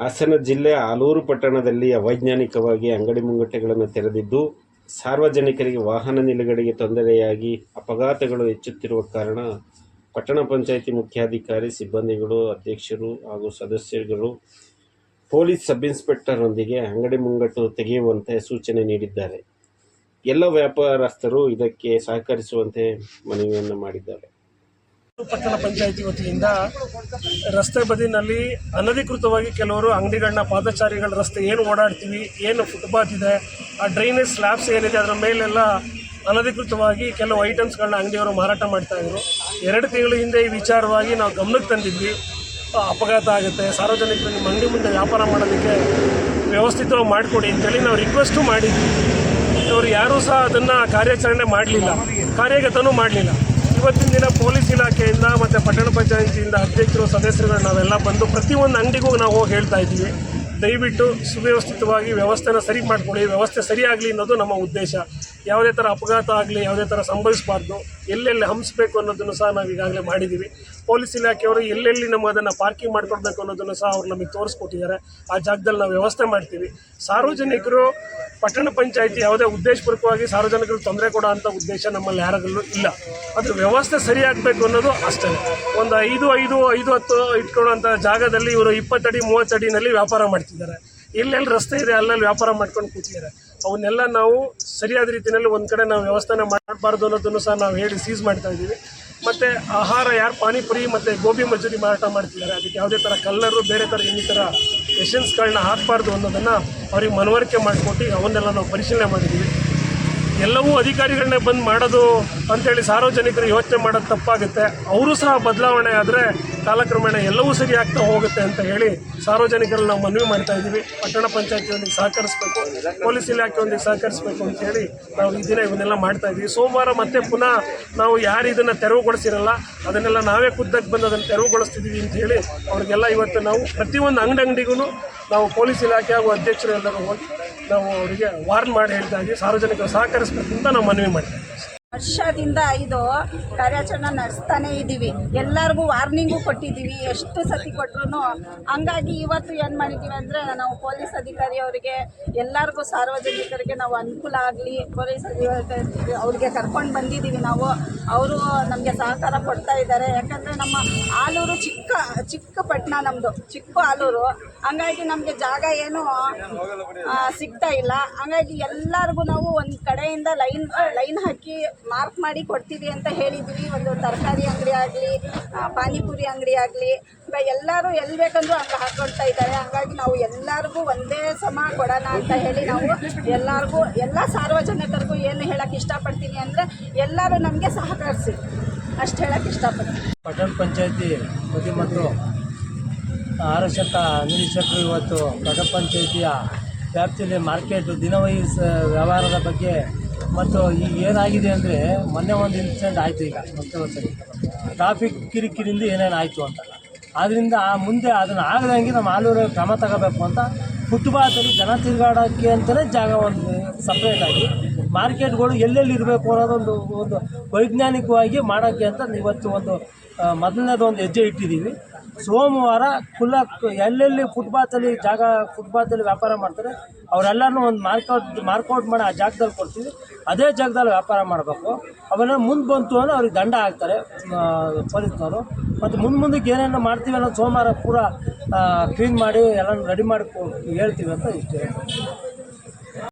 ಹಾಸನ ಜಿಲ್ಲೆ ಆಲೂರು ಪಟ್ಟಣದಲ್ಲಿ ಅವೈಜ್ಞಾನಿಕವಾಗಿ ಅಂಗಡಿ ಮುಂಗಟ್ಟೆಗಳನ್ನು ತೆರೆದಿದ್ದು, ಸಾರ್ವಜನಿಕರಿಗೆ ವಾಹನ ನಿಲುಗಡೆಗೆ ತೊಂದರೆಯಾಗಿ ಅಪಘಾತಗಳು ಹೆಚ್ಚುತ್ತಿರುವ ಕಾರಣ ಪಟ್ಟಣ ಪಂಚಾಯಿತಿ ಮುಖ್ಯಾಧಿಕಾರಿ, ಸಿಬ್ಬಂದಿಗಳು, ಅಧ್ಯಕ್ಷರು ಹಾಗೂ ಸದಸ್ಯರುಗಳು, ಪೊಲೀಸ್ ಸಬ್ ಇನ್ಸ್ಪೆಕ್ಟರ್ನೊಂದಿಗೆ ಅಂಗಡಿ ಮುಂಗಟ್ಟು ತೆಗೆಯುವಂತೆ ಸೂಚನೆ ನೀಡಿದ್ದಾರೆ. ಎಲ್ಲ ವ್ಯಾಪಾರಸ್ಥರು ಇದಕ್ಕೆ ಸಹಕರಿಸುವಂತೆ ಮನವಿಯನ್ನು ಮಾಡಿದ್ದಾರೆ. ಪಟ್ಟಣ ಪಂಚಾಯಿತಿ ವತಿಯಿಂದ ರಸ್ತೆ ಬದಿನಲ್ಲಿ ಅನಧಿಕೃತವಾಗಿ ಕೆಲವರು ಅಂಗಡಿಗಳನ್ನ ಪಾದಚಾರಿಗಳ ರಸ್ತೆ ಏನು ಓಡಾಡ್ತೀವಿ, ಏನು ಫುಟ್ಪಾತ್ ಇದೆ, ಆ ಡ್ರೈನೇಜ್ ಸ್ಲ್ಯಾಬ್ಸ್ ಏನಿದೆ ಅದರ ಮೇಲೆಲ್ಲ ಅನಧಿಕೃತವಾಗಿ ಕೆಲವು ಐಟಮ್ಸ್ಗಳನ್ನ ಅಂಗಡಿಯವರು ಮಾರಾಟ ಮಾಡ್ತಾ ಇದ್ರು. ಎರಡು ತಿಂಗಳ ಹಿಂದೆ ಈ ವಿಚಾರವಾಗಿ ನಾವು ಗಮನಕ್ಕೆ ತಂದಿದ್ವಿ. ಅಪಘಾತ ಆಗುತ್ತೆ, ಸಾರ್ವಜನಿಕರು ನಿಮ್ಮ ಅಂಗಡಿ ಮುಂದೆ ವ್ಯಾಪಾರ ಮಾಡೋದಕ್ಕೆ ವ್ಯವಸ್ಥಿತವಾಗಿ ಮಾಡಿಕೊಡಿ ಅಂತೇಳಿ ನಾವು ರಿಕ್ವೆಸ್ಟು ಮಾಡಿದ್ವಿ. ಇವರು ಯಾರೂ ಸಹ ಅದನ್ನು ಕಾರ್ಯಾಚರಣೆ ಮಾಡಲಿಲ್ಲ. ಕಾರ್ಯಗತನೂ ಮಾಡಲಿಲ್ಲ. ಇವತ್ತಿನ ದಿನ ಪೊಲೀಸ್ ಇಲಾಖೆಯಿಂದ ಮತ್ತು ಪಟ್ಟಣ ಪಂಚಾಯತಿಯಿಂದ ಅಧ್ಯಕ್ಷರು, ಸದಸ್ಯರುಗಳು ನಾವೆಲ್ಲ ಬಂದು ಪ್ರತಿಯೊಂದು ಅಂಗಡಿಗೂ ನಾವು ಹೋಗಿ ಹೇಳ್ತಾ ಇದ್ದೀವಿ. ದಯವಿಟ್ಟು ಸುವ್ಯವಸ್ಥಿತವಾಗಿ ವ್ಯವಸ್ಥೆನ ಸರಿ ಮಾಡ್ಕೊಳ್ಳಿ, ವ್ಯವಸ್ಥೆ ಸರಿಯಾಗಲಿ ಅನ್ನೋದು ನಮ್ಮ ಉದ್ದೇಶ. ಯಾವುದೇ ಥರ ಅಪಘಾತ ಆಗಲಿ, ಯಾವುದೇ ಥರ ಸಂಭವಿಸಬಾರ್ದು, ಎಲ್ಲೆಲ್ಲಿ ಹಂಸಬೇಕು ಅನ್ನೋದನ್ನು ಸಹ ನಾವು ಈಗಾಗಲೇ ಮಾಡಿದ್ದೀವಿ ಪೊಲೀಸ್ ಇಲಾಖೆಯವರು ಎಲ್ಲೆಲ್ಲಿ ನಮಗೆ ಅದನ್ನು ಪಾರ್ಕಿಂಗ್ ಮಾಡಿಕೊಡ್ಬೇಕು ಅನ್ನೋದನ್ನು ಸಹ ಅವ್ರು ನಮಗೆ ತೋರಿಸ್ಕೊಟ್ಟಿದ್ದಾರೆ. ಆ ಜಾಗದಲ್ಲಿ ನಾವು ವ್ಯವಸ್ಥೆ ಮಾಡ್ತೀವಿ. ಸಾರ್ವಜನಿಕರು, ಪಟ್ಟಣ ಪಂಚಾಯಿತಿ ಯಾವುದೇ ಉದ್ದೇಶಪೂರ್ವಕವಾಗಿ ಸಾರ್ವಜನಿಕರು ತೊಂದರೆ ಕೊಡೋ ಅಂಥ ಉದ್ದೇಶ ನಮ್ಮಲ್ಲಿ ಯಾರಾದರೂ ಇಲ್ಲ. ಅದ್ರ ವ್ಯವಸ್ಥೆ ಸರಿಯಾಗಬೇಕು ಅನ್ನೋದು ಅಷ್ಟೇ. ಒಂದು ಐದು ಐದು ಐದು, ಹತ್ತು ಇಟ್ಕೊಳ್ಳೋಂಥ ಜಾಗದಲ್ಲಿ ಇವರು ಇಪ್ಪತ್ತಡಿ, ಮೂವತ್ತಡಿನಲ್ಲಿ ವ್ಯಾಪಾರ ಮಾಡ್ತಿದ್ದಾರೆ. ಎಲ್ಲೆಲ್ಲಿ ರಸ್ತೆ ಇದೆ, ಅಲ್ಲಲ್ಲಿ ವ್ಯಾಪಾರ ಮಾಡ್ಕೊಂಡು ಕೂತಿದ್ದಾರೆ. ಅವನ್ನೆಲ್ಲ ನಾವು ಸರಿಯಾದ ರೀತಿಯಲ್ಲಿ ಒಂದು ಕಡೆ ನಾವು ವ್ಯವಸ್ಥೆನ ಮಾಡಬಾರ್ದು ಅನ್ನೋದನ್ನು ಸಹ ನಾವು ಹೇಳಿ ಸೀಸ್ ಮಾಡ್ತಾ ಇದ್ದೀವಿ. ಮತ್ತು ಆಹಾರ ಯಾರು ಪಾನಿಪುರಿ ಮತ್ತು ಗೋಬಿ ಮಂಚೂರಿ ಮಾರಾಟ ಮಾಡ್ತಿದ್ದಾರೆ. ಅದಕ್ಕೆ ಯಾವುದೇ ಥರ ಕಲ್ಲರು ಬೇರೆ ಥರ ಇನ್ನಿತರ ಎಸೆನ್ಸ್ಗಳನ್ನ ಹಾಕಬಾರ್ದು ಅನ್ನೋದನ್ನು ಅವ್ರಿಗೆ ಮನವರಿಕೆ ಮಾಡಿಕೊಟ್ಟು ಅವನ್ನೆಲ್ಲ ನಾವು ಪರಿಶೀಲನೆ ಮಾಡಿದ್ದೀವಿ. ಎಲ್ಲವೂ ಅಧಿಕಾರಿಗಳನ್ನೇ ಬಂದು ಮಾಡೋದು ಅಂತೇಳಿ ಸಾರ್ವಜನಿಕರು ಯೋಚನೆ ಮಾಡೋದು ತಪ್ಪಾಗುತ್ತೆ. ಅವರು ಸಹ ಬದಲಾವಣೆ ಆದರೆ ಕಾಲಕ್ರಮೇಣ ಎಲ್ಲವೂ ಸರಿ ಆಗ್ತಾ ಹೋಗುತ್ತೆ ಅಂತ ಹೇಳಿ ಸಾರ್ವಜನಿಕರಲ್ಲಿ ನಾವು ಮನವಿ ಮಾಡ್ತಾ ಇದ್ದೀವಿ. ಪಟ್ಟಣ ಪಂಚಾಯತಿಯೊಂದಿಗೆ ಸಹಕರಿಸಬೇಕು, ಪೊಲೀಸ್ ಇಲಾಖೆಯೊಂದಿಗೆ ಸಹಕರಿಸಬೇಕು ಅಂತ ಹೇಳಿ ನಾವು ಈ ದಿನ ಇವನ್ನೆಲ್ಲ ಮಾಡ್ತಾ ಇದ್ದೀವಿ. ಸೋಮವಾರ ಮತ್ತೆ ಪುನಃ ನಾವು ಯಾರು ಇದನ್ನು ತೆರವುಗೊಳಿಸಿರಲ್ಲ, ಅದನ್ನೆಲ್ಲ ನಾವೇ ಖುದ್ದಕ್ಕೆ ಬಂದು ಅದನ್ನು ತೆರವುಗೊಳಿಸ್ತಿದ್ದೀವಿ ಅಂತ ಹೇಳಿ ಅವ್ರಿಗೆಲ್ಲ ಇವತ್ತು ನಾವು ಪ್ರತಿಯೊಂದು ಅಂಗಡಿ ಅಂಗಡಿಗೂ ನಾವು ಪೊಲೀಸ್ ಇಲಾಖೆ ಹಾಗೂ ಅಧ್ಯಕ್ಷರು ಎಲ್ಲರೂ ಹೋಗಿ ನಾವು ಅವರಿಗೆ ವಾರ್ನ್ ಮಾಡಿ ಹೇಳ್ತಾ ಇದ್ದೀವಿ. ಸಾರ್ವಜನಿಕರು ಸಹಕರಿಸಬೇಕು ಅಂತ ನಾವು ಮನವಿ ಮಾಡ್ತೀವಿ ವರ್ಷದಿಂದ ಇದು ಕಾರ್ಯಾಚರಣೆ ನಡೆಸ್ತಾನೆ ಇದ್ದೀವಿ. ಎಲ್ಲರಿಗೂ ವಾರ್ನಿಂಗು ಕೊಟ್ಟಿದ್ದೀವಿ. ಎಷ್ಟು ಸತಿ ಕೊಟ್ರು ಹಂಗಾಗಿ ಇವತ್ತು ಏನು ಮಾಡಿದ್ದೀವಿ ಅಂದರೆ ನಾವು ಪೊಲೀಸ್ ಅಧಿಕಾರಿಯವರಿಗೆ ಎಲ್ಲರಿಗೂ ಸಾರ್ವಜನಿಕರಿಗೆ ನಾವು ಅನುಕೂಲ ಆಗಲಿ, ಪೊಲೀಸ್ ಅಧಿಕಾರಿ ಅವ್ರಿಗೆ ಕರ್ಕೊಂಡು ಬಂದಿದ್ದೀವಿ ನಾವು. ಅವರು ನಮಗೆ ಸಹಕಾರ ಕೊಡ್ತಾ ಇದ್ದಾರೆ. ಯಾಕಂದರೆ ನಮ್ಮ ಆಲೂರು ಚಿಕ್ಕ ಚಿಕ್ಕ ಪಟ್ಟಣ ನಮ್ಮದು ಚಿಕ್ಕ ಆಲೂರು. ಹಂಗಾಗಿ ನಮಗೆ ಜಾಗ ಏನು ಸಿಗ್ತಾ ಇಲ್ಲ. ಹಂಗಾಗಿ ಎಲ್ಲರಿಗೂ ನಾವು ಒಂದು ಕಡೆಯಿಂದ ಲೈನ್ ಲೈನ್ ಹಾಕಿ ಮಾರ್ಕ್ ಮಾಡಿ ಕೊಡ್ತೀವಿ ಅಂತ ಹೇಳಿದ್ವಿ. ಒಂದು ತರಕಾರಿ ಅಂಗಡಿ ಆಗಲಿ ಪಾನಿಪುರಿ ಅಂಗಡಿ ಆಗಲಿ ಎಲ್ಲರೂ ಎಲ್ಲಿ ಬೇಕಂದ್ರೂ ಹಂಗೆ ಹಾಕೊಳ್ತಾ ಇದ್ದಾರೆ. ಹಾಗಾಗಿ ನಾವು ಎಲ್ಲರಿಗೂ ಒಂದೇ ಸಮ ಕೊಡೋಣ ಅಂತ ಹೇಳಿ ನಾವು ಎಲ್ಲರಿಗೂ, ಎಲ್ಲ ಸಾರ್ವಜನಿಕರಿಗೂ ಏನು ಹೇಳಕ್ಕೆ ಇಷ್ಟಪಡ್ತೀನಿ ಅಂದರೆ ಎಲ್ಲರೂ ನಮಗೆ ಸಹಕರಿಸಿ. ಅಷ್ಟು ಹೇಳಕ್ಕೆ ಇಷ್ಟಪಡ್ತೀನಿ. ಪಟ್ಟಣ ಪಂಚಾಯತಿ ಪ್ರತಿ ಮತ್ತು ಆರಕ್ಷಕ ನಿರೀಕ್ಷಕರು ಇವತ್ತು ಪಟ್ಟಣ ಪಂಚಾಯತಿಯ ವ್ಯಾಪ್ತಿಯಲ್ಲಿ ಮಾರ್ಕೆಟ್ ದಿನವಹಿ ವ್ಯವಹಾರದ ಬಗ್ಗೆ ಮತ್ತು ಈಗ ಏನಾಗಿದೆ ಅಂದರೆ ಮೊನ್ನೆ ಒಂದು ಇನ್ಸಿಡೆಂಟ್ ಆಯಿತು ಈಗ ಮತ್ತೆ ಒಂದ್ಸರಿ. ಟ್ರಾಫಿಕ್ ಕಿರಿಕಿರಿಂದ ಏನೇನು ಆಯಿತು ಅಂತ. ಆದ್ದರಿಂದ ಆ ಮುಂದೆ ಅದನ್ನು ಆಗದಂಗೆ ನಮ್ಮ ಆಲೂರು ಕ್ರಮ ತಗೋಬೇಕು ಅಂತ ಫುಟ್ಪಾತಲ್ಲಿ ಜನ ತಿರುಗಾಡೋಕ್ಕೆ ಅಂತಲೇ ಜಾಗ ಒಂದು ಸಪ್ರೇಟಾಗಿ ಮಾರ್ಕೆಟ್ಗಳು ಎಲ್ಲೆಲ್ಲಿ ಇರಬೇಕು ಅನ್ನೋದೊಂದು ಒಂದು ವೈಜ್ಞಾನಿಕವಾಗಿ ಮಾಡೋಕ್ಕೆ ಅಂತ ಇವತ್ತು ಒಂದು ಮೊದಲನೇದು ಒಂದು ಹೆಜ್ಜೆ ಇಟ್ಟಿದ್ದೀವಿ. ಸೋಮವಾರ ಕುಲ ಎಲ್ಲೆಲ್ಲಿ ಫುಟ್ಪಾತಲ್ಲಿ ಜಾಗ ಫುಟ್ಪಾತಲ್ಲಿ ವ್ಯಾಪಾರ ಮಾಡ್ತಾರೆ ಅವರೆಲ್ಲನೂ ಒಂದು ಮಾರ್ಕೌಟ್ ಮಾರ್ಕೌಟ್ ಮಾಡಿ ಆ ಜಾಗದಲ್ಲಿ ಕೊಡ್ತೀವಿ. ಅದೇ ಜಾಗದಲ್ಲಿ ವ್ಯಾಪಾರ ಮಾಡಬೇಕು. ಅವೆಲ್ಲ ಮುಂದೆ ಬಂತು ಅಂದರೆ ಅವ್ರಿಗೆ ದಂಡ ಹಾಕ್ತಾರೆ ಪೊಲೀಸ್ನವರು. ಮತ್ತು ಮುಂದೆ ಮುಂದಕ್ಕೆ ಏನೇನು ಮಾಡ್ತೀವಿ ಅನ್ನೋದು ಸೋಮವಾರ ಪೂರ ಕ್ಲೀನ್ ಮಾಡಿ ಎಲ್ಲ ರೆಡಿ ಮಾಡಿ ಹೇಳ್ತೀವಿ ಅಂತ ಇಷ್ಟೇ.